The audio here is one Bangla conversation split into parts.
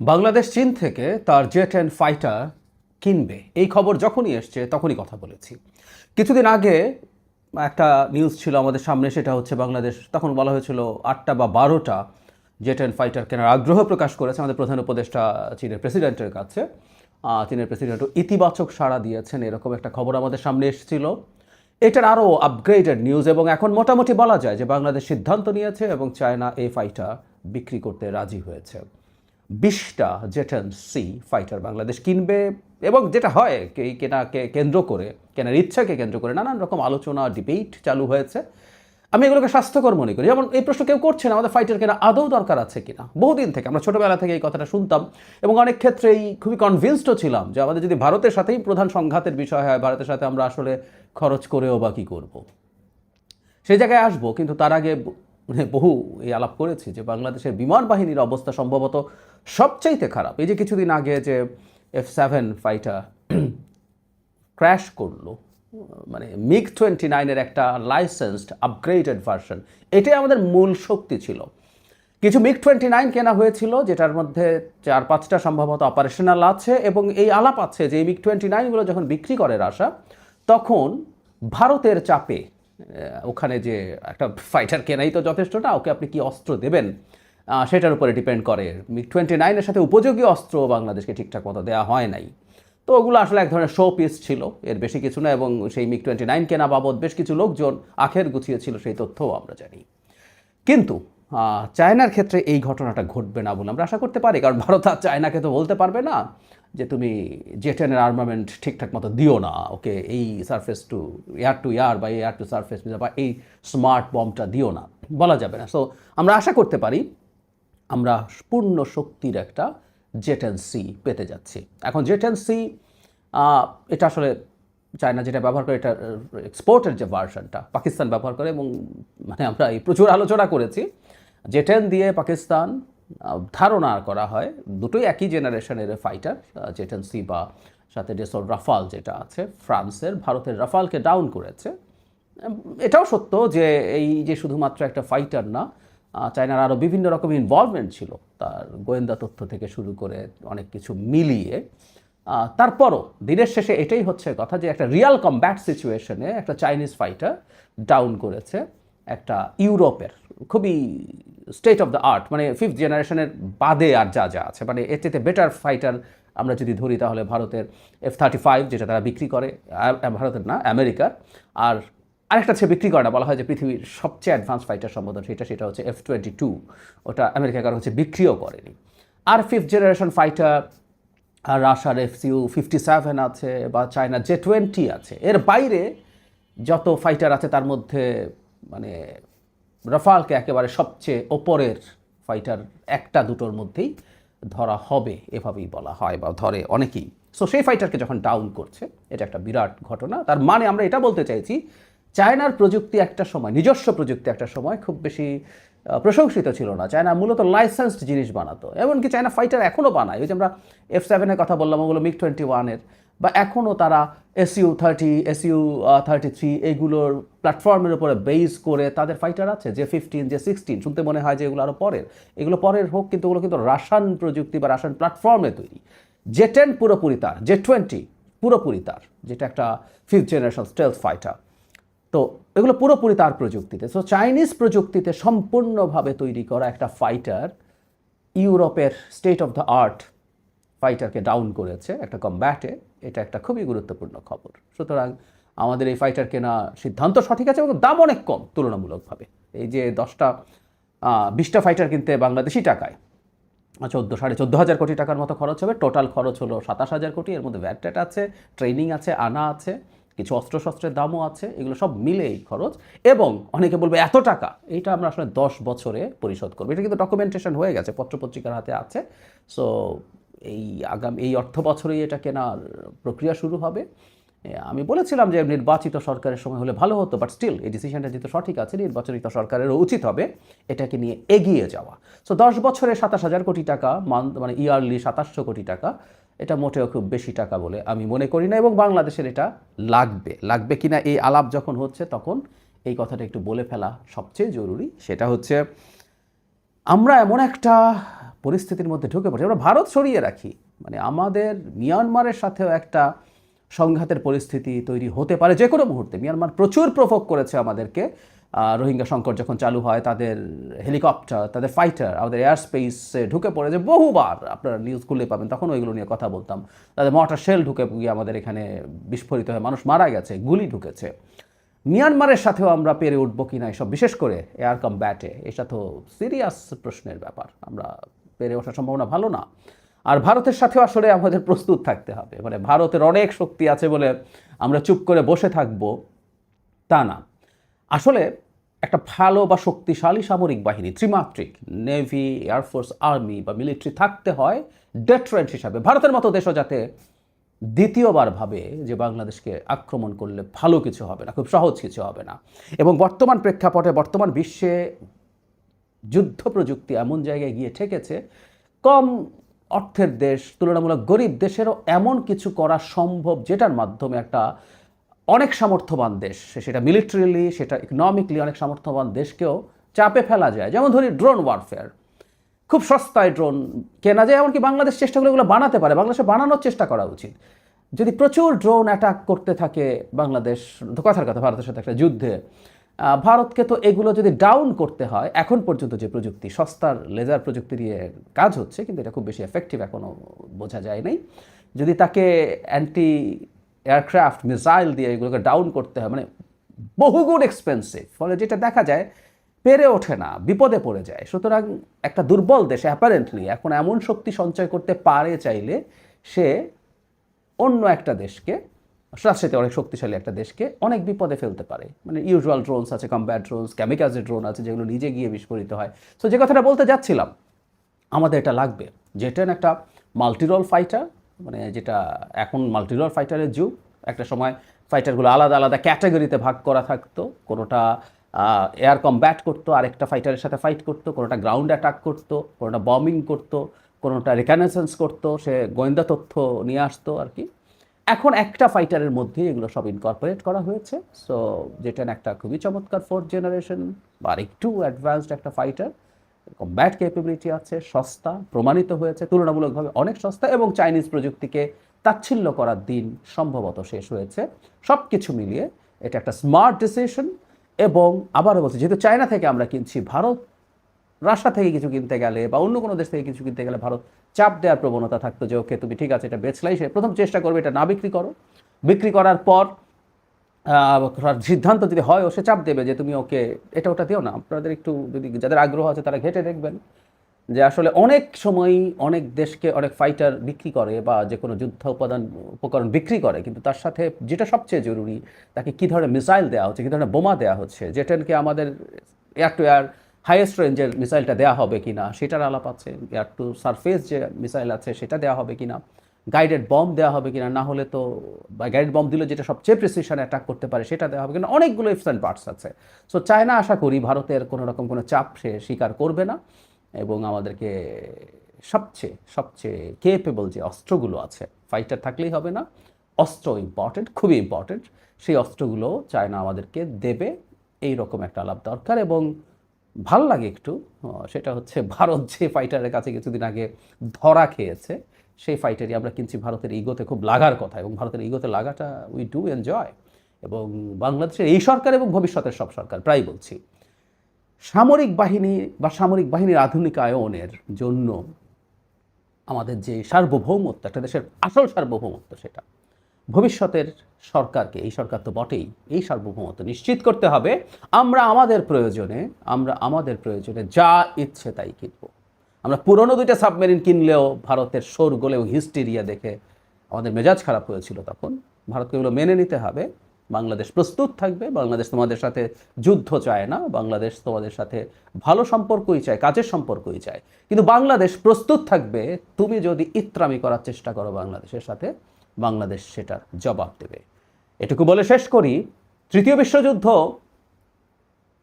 বাংলাদেশ, চীন থেকে তার জেট অ্যান্ড ফাইটার কিনবে। এই খবর যখনই এসছে, তখনই কথা বলেছি। কিছুদিন আগে একটা নিউজ ছিল আমাদের সামনে, সেটা হচ্ছে বাংলাদেশ, তখন বলা হয়েছিল আটটা বা বারোটা জেট অ্যান্ড ফাইটার কেনার আগ্রহ প্রকাশ করেছে। আমাদের প্রধান উপদেষ্টা চীনের প্রেসিডেন্টের কাছে চীনের প্রেসিডেন্টও ইতিবাচক সাড়া দিয়েছেন, এরকম একটা খবর আমাদের সামনে এসেছিল। এটার আরও আপগ্রেডেড নিউজ এবং এখন মোটামুটি বলা যায় যে বাংলাদেশ সিদ্ধান্ত নিয়েছে এবং চায়না এই ফাইটার বিক্রি করতে রাজি হয়েছে। বিশটা জেটেন সি ফাইটার বাংলাদেশ কিনবে এবং যেটা হয় এই কেনাকে কেন্দ্র করে, কেনার ইচ্ছাকে কেন্দ্র করে নানান রকম আলোচনা, ডিবেট চালু হয়েছে। আমি এগুলোকে স্বাস্থ্যকর মনে করি। যেমন এই প্রশ্ন কেউ করছে না, আমাদের ফাইটার কেনা আদৌ দরকার আছে কিনা? বহুদিন থেকে, আমরা ছোটোবেলা থেকে এই কথাটা শুনতাম এবং অনেক ক্ষেত্রেই খুবই কনভিন্সডও ছিলাম যে আমাদের যদি ভারতের সাথেই প্রধান সংঘাতের বিষয় হয়, ভারতের সাথে আমরা আসলে খরচ করেও বা কী করব। সেই জায়গায় আসব, কিন্তু তার আগে মানে বহু এই আলাপ করেছি যে বাংলাদেশের বিমান বাহিনীর অবস্থা সম্ভবত সবচাইতে খারাপ। এই যে কিছুদিন আগে যে এফ সেভেন ফাইটার ক্র্যাশ করল মানে মিগ টোয়েন্টি নাইনের একটা লাইসেন্সড আপগ্রেডেড ভার্সন এটাই আমাদের মূল শক্তি ছিল। কিছু মিগ টোয়েন্টি নাইন কেনা হয়েছিল, যেটার মধ্যে চার পাঁচটা সম্ভবত অপারেশনাল আছে এবং এই আলাপ আছে যে এই মিগ টোয়েন্টি নাইনগুলো যখন বিক্রি করে রাশা তখন ভারতের চাপে ওখানে যে একটা ফাইটার কেনাই তো যথেষ্ট না ওকে আপনি কি অস্ত্র দেবেন? সেটার উপরে ডিপেন্ড করে। মিগ টোয়েন্টি নাইনের সাথে উপযোগী অস্ত্র বাংলাদেশকে ঠিকঠাক মতো দেওয়া হয় নাই। তো ওগুলো আসলে এক ধরনের শো পিস ছিল, এর বেশি কিছু না, এবং সেই মিগ টোয়েন্টি নাইন কেনা বাবদ বেশ কিছু লোকজন আখের গুছিয়েছিল, সেই তথ্যও আমরা জানি। কিন্তু চায়নার ক্ষেত্রে এই ঘটনাটা ঘটবে না বলে আমরা আশা করতে পারি, কারণ ভারত আর চায়নাকে তো বলতে পারবে না। যে তুমি জেটেনের আর্মামেন্ট ঠিকঠাক মতো দিও না, ওকে, এই surface to air to air বা এয়ার টু সারফেস বা এই স্মার্ট বমটা দিও না, বলা যাবে না। সো আমরা আশা করতে পারি আমরা পূর্ণ শক্তির একটা জেটেন সি পেতে যাচ্ছি। এখন জেটেন সি এটা আসলে চায়না যেটা ব্যবহার করে, এটা এক্সপোর্টের যে ভার্সনটা পাকিস্তান ব্যবহার করে এবং মানে আমরা এই প্রচুর আলোচনা করেছি। জেটেন দিয়ে পাকিস্তান ধারণা করা হয়, দুটোই একই জেনারেশনের ফাইটার জেটেন সি বা সাথে ডেসর রাফাল যেটা আছে, ফ্রান্সের, ভারতের রাফালকে ডাউন করেছে। এটাও সত্য যে এই যে শুধুমাত্র একটা ফাইটার না চায়নার আরও বিভিন্ন রকম ইনভলভমেন্ট ছিল। তার গোয়েন্দা তথ্য থেকে শুরু করে অনেক কিছু মিলিয়ে তারপরও দিনের শেষে এটাই হচ্ছে কথা যে একটা রিয়াল কমব্যাট সিচুয়েশনে একটা চাইনিজ ফাইটার ডাউন করেছে একটা ইউরোপের। খুবই স্টেট অফ দ্য আর্ট মানে ফিফথ জেনারেশনের বাদে আর যা যা আছে। মানে এর চেয়ে বেটার ফাইটার আমরা যদি ধরি তাহলে ভারতের এফ থার্টি ফাইভ যেটা তারা বিক্রি করে ভারতের না, আমেরিকার। আর আরেকটা সে বিক্রি করে না, বলা হয় যে পৃথিবীর সবচেয়ে অ্যাডভান্স ফাইটার সম্বোধন, সেটা সেটা হচ্ছে এফ টোয়েন্টি টু ওটা আমেরিকা কারণ হচ্ছে বিক্রিও করেনি। আর ফিফথ জেনারেশন ফাইটার আর রাশার এফ সিউ ফিফটি সেভেন আছে, বা চায়না জে টোয়েন্টি আছে। এর বাইরে যত ফাইটার আছে, তার মধ্যে মানে রাফালকে একেবারে সবচেয়ে ওপরের ফাইটার একটা দুটোর মধ্যেই ধরা হবে, এভাবেই বলা হয় বা ধরে অনেকেই। সো সেই ফাইটারকে যখন ডাউন করছে, এটা একটা বিরাট ঘটনা। তার মানে আমরা এটা বলতে চাইছি, চায়নার প্রযুক্তি একটা সময়, নিজস্ব প্রযুক্তি একটা সময় খুব বেশি প্রশংসিত ছিল না। চায়না মূলত লাইসেন্সড জিনিস বানাতো। এমনকি চায়না ফাইটার এখনও বানায়। ওই যে আমরা এফ সেভেনের কথা বললাম, ওগুলো মিগ টোয়েন্টি ওয়ানের বা এখনও তারা SU thirty SU thirty three এইগুলোর প্ল্যাটফর্মের উপরে বেস করে তাদের ফাইটার আছে, যে ফিফটিন যে সিক্সটিন শুনতে মনে হয় যে এগুলো আরও পরের। এগুলো পরের হোক, কিন্তু ওগুলো কিন্তু রাশান প্রযুক্তি বা রাশান প্ল্যাটফর্মে তৈরি। জে টেন পুরোপুরি তার জে টোয়েন্টি পুরোপুরি তার, যেটা একটা ফিফথ জেনারেশন স্টেলথ ফাইটার তো এগুলো পুরোপুরি তার প্রযুক্তিতে। সো চাইনিজ প্রযুক্তিতে সম্পূর্ণভাবে তৈরি করা একটা ফাইটার ইউরোপের স্টেট অফ দ্য আর্ট ফাইটারকে ডাউন করেছে একটা কমব্যাটে এটা একটা খুবই গুরুত্বপূর্ণ খবর। সুতরাং আমাদের এই ফাইটার কেনা সিদ্ধান্ত সঠিক আছে এবং দাম অনেক কম তুলনামূলকভাবে। এই যে দশটা বিশটা ফাইটার কিনতে বাংলাদেশি টাকায়, চোদ্দ, সাড়ে চোদ্দ হাজার কোটি টাকার মতো খরচ হবে। টোটাল খরচ হলো সাতাশ হাজার কোটি। এর মধ্যে ভ্যাট আছে ট্রেনিং আছে, আনা আছে, কিছু অস্ত্রশস্ত্রের দামও আছে, এগুলো সব মিলে এই খরচ। এবং অনেকে বলবে, এত টাকা? এইটা আমরা আসলে দশ বছরে পরিশোধ করব। এটা কিন্তু ডকুমেন্টেশন হয়ে গেছে, পত্রপত্রিকার হাতে আছে। সো এই আগাম, এই অর্থ বছরেই এটা কেনার প্রক্রিয়া শুরু হবে। আমি বলেছিলাম যে নির্বাচিত সরকারের সময় হলে ভালো হতো বাট স্টিল এই ডিসিশনটা যেহেতু সঠিক আছে, নির্বাচিত সরকারেরও উচিত হবে এটাকে নিয়ে এগিয়ে যাওয়া। সো দশ বছরে সাতাশ হাজার কোটি টাকা মান্থ মানে ইয়ারলি সাতাশশো কোটি টাকা, এটা মোটেও খুব বেশি টাকা বলে আমি মনে করি না, এবং বাংলাদেশের এটা লাগবে। লাগবে কিনা এই আলাপ যখন হচ্ছে, তখন এই কথাটা একটু বলে ফেলা সবচেয়ে জরুরি। সেটা হচ্ছে, আমরা এমন একটা পরিস্থিতির মধ্যে ঢুকে পড়ছে। আমরা ভারত সরিয়ে রাখি। মানে আমাদের মিয়ানমারের সাথেও একটা সংঘাতের পরিস্থিতি তৈরি হতে পারে যে কোনো মুহূর্তে। মিয়ানমার প্রচুর প্রভোগ করেছে আমাদেরকে। রোহিঙ্গা সংকট যখন চালু হয়, তাদের হেলিকপ্টার তাদের ফাইটার আমাদের এয়ার স্পেসে ঢুকে পড়েছে বহুবার। আপনারা নিউজ খুললে পাবেন তখন ওইগুলো নিয়ে কথা বলতাম। তাদের মটার শেল ঢুকে গিয়ে আমাদের এখানে বিস্ফোরিত হয়ে মানুষ মারা গেছে, গুলি ঢুকেছে। মিয়ানমারের সাথেও আমরা পেরে উঠবো কি না এসব, বিশেষ করে এয়ার কমব্যাটে এটা তো সিরিয়াস প্রশ্নের ব্যাপার। আমরা পেরে ওঠার সম্ভাবনা ভালো না। আর ভারতের সাথেও আসলে আমাদের প্রস্তুত থাকতে হবে। মানে ভারতের অনেক শক্তি আছে বলে আমরা চুপ করে বসে থাকব তা না। আসলে একটা ভালো বা শক্তিশালী সামরিক বাহিনী, ত্রিমাত্রিক, নেভি এয়ারফোর্স আর্মি বা মিলিটারি থাকতে হয় ডেট্রেন্ট হিসাবে। ভারতের মতো দেশও যাতে দ্বিতীয়বার ভাবে যে বাংলাদেশকে আক্রমণ করলে ভালো কিছু হবে না, খুব সহজ কিছু হবে না। এবং বর্তমান প্রেক্ষাপটে, বর্তমান বিশ্বে যুদ্ধ প্রযুক্তি এমন জায়গায় গিয়ে ঠেকেছে, কম অর্থের দেশ, তুলনামূলক গরিব দেশেরও এমন কিছু করা সম্ভব যেটার মাধ্যমে একটা অনেক সামর্থ্যবান দেশ, সেটা মিলিটারিলি সেটা ইকোনমিকলি অনেক সামর্থ্যবান দেশকেও চাপে ফেলা যায়। যেমন ধরি ড্রোন ওয়ারফেয়ার খুব সস্তায় ড্রোন কেনা যায়, এমনকি বাংলাদেশ চেষ্টা করে এগুলো বানাতে পারে। বাংলাদেশে বানানোর চেষ্টা করা উচিত। যদি প্রচুর ড্রোন অ্যাটাক করতে থাকে বাংলাদেশ, কথার কথা, ভারতের সাথে একটা যুদ্ধে ভারতকে তো এগুলো যদি ডাউন করতে হয়, এখন পর্যন্ত যে প্রযুক্তি, সস্তার লেজার প্রযুক্তি দিয়ে কাজ হচ্ছে, কিন্তু এটা খুব বেশি এফেক্টিভ এখনও বোঝা যায় নাই। যদি তাকে অ্যান্টি এয়ারক্রাফট মিসাইল দিয়ে এগুলোকে ডাউন করতে হয় মানে বহুগুণ এক্সপেন্সিভ ফলে যেটা দেখা যায়, পেরে ওঠে না, বিপদে পড়ে যায়। সুতরাং একটা দুর্বল দেশে অ্যাপারেন্টলি এখন এমন শক্তি সঞ্চয় করতে পারে চাইলে সে অন্য একটা দেশকে সাথে অনেক শক্তিশালী একটা দেশকে অনেক বিপদে ফেলতে পারে। মানে ইউজুয়াল ড্রোনস আছে কম্ব্যাট ড্রোনস ক্যামিকাজের ড্রোন আছে, যেগুলো নিজে গিয়ে বিস্ফোরিত হয়। সো যে কথাটা বলতে যাচ্ছিলাম, আমাদের এটা লাগবে। যেটা একটা মাল্টিরোল ফাইটার মানে যেটা এখন মাল্টিরোল ফাইটারের যুগ। একটা সময় ফাইটারগুলো আলাদা আলাদা ক্যাটাগরিতে ভাগ করা থাকতো। কোনোটা এয়ার কমব্যাট করতো, আরেকটা ফাইটারের সাথে ফাইট করতো, কোনোটা গ্রাউন্ড অ্যাটাক করতো, কোনোটা বম্বিং করতো, কোনোটা রিকানেসেন্স করতো, সে গোয়েন্দা তথ্য নিয়ে আসতো আর কি। এখন একটা ফাইটারের মধ্যেই এগুলো সব ইনকর্পোরেট করা হয়েছে। সো যেটা একটা খুবই চমৎকার ফোর্থ জেনারেশন বা একটু অ্যাডভান্সড একটা ফাইটার কম্ব্যাট ক্যাপেবিলিটি আছে, সস্তা, প্রমাণিত হয়েছে, তুলনামূলকভাবে অনেক সস্তা এবং চাইনিজ প্রযুক্তিকে তাচ্ছিল্য করার দিন সম্ভবত শেষ হয়েছে। সব কিছু মিলিয়ে এটা একটা স্মার্ট ডিসিশন এবং আবারও বলছি, যেহেতু চায়না থেকে আমরা কিনছি ভারত রাশিয়া থেকে কিছু কিনতে গেলে বা অন্য কোনো দেশ থেকে কিছু কিনতে গেলে ভারত চাপ দেওয়ার প্রবণতা থাকতো যে, ওকে, তুমি ঠিক আছে, এটা বেচলাই। সে প্রথম চেষ্টা করবে, এটা না বিক্রি করো। বিক্রি করার পর সিদ্ধান্ত যদি হয়, ও সে চাপ দেবে যে, তুমি ওকে, এটা ওটা দিও না। আপনাদের একটু যদি যাদের আগ্রহ আছে, তারা ঘেটে দেখবেন যে, আসলে অনেক সময় অনেক দেশকে অনেক ফাইটার বিক্রি করে বা যে কোনো যুদ্ধ উপাদান, উপকরণ বিক্রি করে। কিন্তু তার সাথে যেটা সবচেয়ে জরুরি, তাকে কী ধরনের মিসাইল দেওয়া হচ্ছে, কী ধরনের বোমা দেওয়া হচ্ছে, যেটাকে আমাদের এয়ার টু এয়ার হাইয়েস্ট রেঞ্জের মিসাইলটা দেওয়া হবে কি না সেটার আলাপ আছে এয়ার টু সারফেস যে মিসাইল আছে, সেটা দেওয়া হবে কি না গাইডেড বম দেওয়া হবে কিনা, না হলে তো গাইডেড বম দিলে যেটা সবচেয়ে প্রিসিশন অ্যাটাক করতে পারে, সেটা দেওয়া হবে কিনা, অনেকগুলো ইফস অ্যান্ড পার্টস আছে। সো চায়না আশা করি ভারতের কোনো রকম কোনো চাপ সে স্বীকার করবে না এবং আমাদেরকে সবচেয়ে সবচেয়ে কেপেবল যে অস্ত্রগুলো আছে ফাইটার থাকলেই হবে না, অস্ত্র ইম্পর্টেন্ট খুবই ইম্পর্টেন্ট সেই অস্ত্রগুলো চায়না আমাদেরকে দেবে এই রকম একটা আলাপ দরকার এবং ভালো লাগে একটু সেটা হচ্ছে ভারত যে ফাইটারের কাছে কিছুদিন আগে ধরা খেয়েছে, সেই ফাইটারই আমরা কিনছি ভারতের ইগোতে খুব লাগার কথা এবং ভারতের ইগোতে লাগাটা উই ডু এনজয় এবং বাংলাদেশের এই সরকার এবং ভবিষ্যতের সব সরকার প্রায় বলছি। সামরিক বাহিনী বা সামরিক বাহিনীর আধুনিকায়নের জন্য আমাদের যে সার্বভৌমত্ব, একটা দেশের আসল সার্বভৌমত্ব সেটা ভবিষ্যতের সরকারকে, এই সরকার তো বটেই, এই সার্বভৌমত্ব নিশ্চিত করতে হবে, আমরা আমাদের প্রয়োজনে, আমরা আমাদের প্রয়োজনে যা ইচ্ছে তাই কিনবো। আমরা পুরনো দুইটা সাবমেরিন কিনলেও ভারতের শোরগোল এবং হিস্টেরিয়া দেখে আমাদের মেজাজ খারাপ হয়েছিল তখন। ভারতকে এগুলো মেনে নিতে হবে। বাংলাদেশ প্রস্তুত থাকবে। বাংলাদেশ তোমাদের সাথে যুদ্ধ চায় না। বাংলাদেশ তোমাদের সাথে ভালো সম্পর্কই চায়, কাজের সম্পর্কই চায়। কিন্তু বাংলাদেশ প্রস্তুত থাকবে। তুমি যদি ইত্রামি করার চেষ্টা করো বাংলাদেশের সাথে বাংলাদেশ সেটার জবাব দেবে। এটুকু বলে শেষ করি, তৃতীয় বিশ্বযুদ্ধ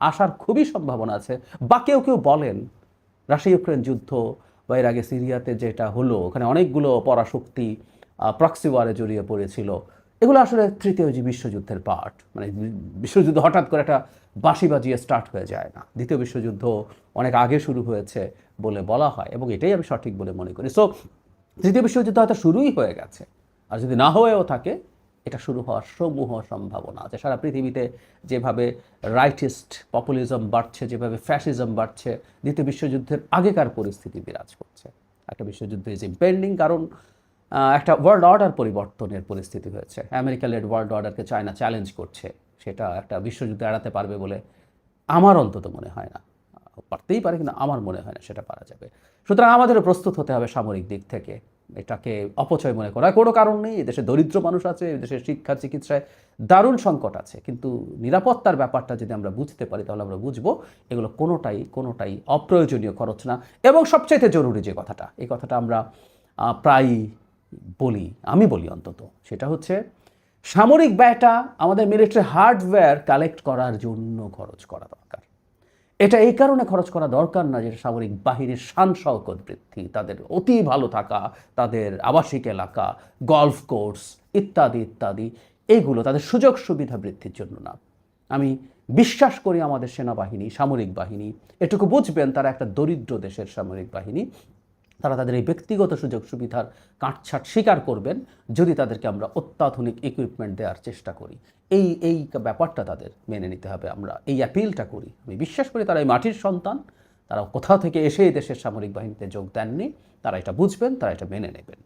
আসার খুবই সম্ভাবনা আছে। বা কেউ কেউ বলেন রাশিয়া ইউক্রেন যুদ্ধ বা এর আগে সিরিয়াতে যেটা হলো, ওখানে অনেকগুলো পরাশক্তি প্রক্সি ওয়ারে জড়িয়ে পড়েছিল। এগুলো আসলে তৃতীয় যে বিশ্বযুদ্ধের পার্ট মানে বিশ্বযুদ্ধ হঠাৎ করে একটা বাঁশি বাজিয়ে স্টার্ট হয়ে যায় না। দ্বিতীয় বিশ্বযুদ্ধ অনেক আগে শুরু হয়েছে বলে বলা হয় এবং এটাই আমি সঠিক বলে মনে করি। সো তৃতীয় বিশ্বযুদ্ধ হয়তো শুরুই হয়ে গেছে। আর যদি না হয়েও থাকে, এটা শুরু হওয়ার সমূহ সম্ভাবনা আছে। সারা পৃথিবীতে যেভাবে রাইটিস্ট পপুলিজম বাড়ছে, যেভাবে ফ্যাসিজম বাড়ছে, দ্বিতীয় বিশ্বযুদ্ধের আগেকার পরিস্থিতি বিরাজ করছে। একটা বিশ্বযুদ্ধ ইজ ইম্পেন্ডিং কারণ একটা ওয়ার্ল্ড অর্ডার পরিবর্তনের পরিস্থিতি হয়েছে। আমেরিকা লেড ওয়ার্ল্ড অর্ডারকে চায়না চ্যালেঞ্জ করছে, সেটা একটা বিশ্বযুদ্ধ এড়াতে পারবে বলে আমার অন্তত মনে হয় না। পারতেই পারে, কিন্তু আমার মনে হয় না সেটা পারা যাবে। সুতরাং আমাদেরও প্রস্তুত হতে হবে সামরিক দিক থেকে। এটাকে অপচয় মনে করার কোনো কারণ নেই। এদেশে দরিদ্র মানুষ আছে এদেশে শিক্ষা, চিকিৎসায় দারুণ সংকট আছে। কিন্তু নিরাপত্তার ব্যাপারটা যদি আমরা বুঝতে পারি, তাহলে আমরা বুঝব এগুলো কোনোটাই কোনোটাই অপ্রয়োজনীয় খরচ না। এবং সবচাইতে জরুরি যে কথাটা, এই কথাটা আমরা প্রায়ই বলি, আমি বলি অন্তত। সেটা হচ্ছে, সামরিক ব্যয়টা আমাদের মিলিটারি হার্ডওয়্যার কালেক্ট করার জন্য খরচ করা দরকার। এটা এই কারণে খরচ করা দরকার না যে সামরিক বাহিনীর শান শওকত বৃদ্ধি, তাদের অতি ভালো থাকা, তাদের আবাসিক এলাকা গলফ কোর্স ইত্যাদি ইত্যাদি, এগুলো তাদের সুযোগ সুবিধা বৃদ্ধির জন্য না। আমি বিশ্বাস করি আমাদের সেনাবাহিনী, সামরিক বাহিনী, এটুকু বুঝবেন তারা একটা দরিদ্র দেশের সামরিক বাহিনী। তারা তাদের এই ব্যক্তিগত সুযোগ সুবিধার কাটছাট স্বীকার করবেন যদি তাদেরকে আমরা অত্যাধুনিক ইকুইপমেন্ট দেওয়ার চেষ্টা করি। এই এই ব্যাপারটা তাদের মেনে নিতে হবে। আমরা এই অ্যাপিলটা করি। আমি বিশ্বাস করি তারা এই মাটির সন্তান। তারা কোথাও থেকে এসে দেশের সামরিক বাহিনীতে যোগ দেননি। তারা এটা বুঝবেন, তারা এটা মেনে নেবেন।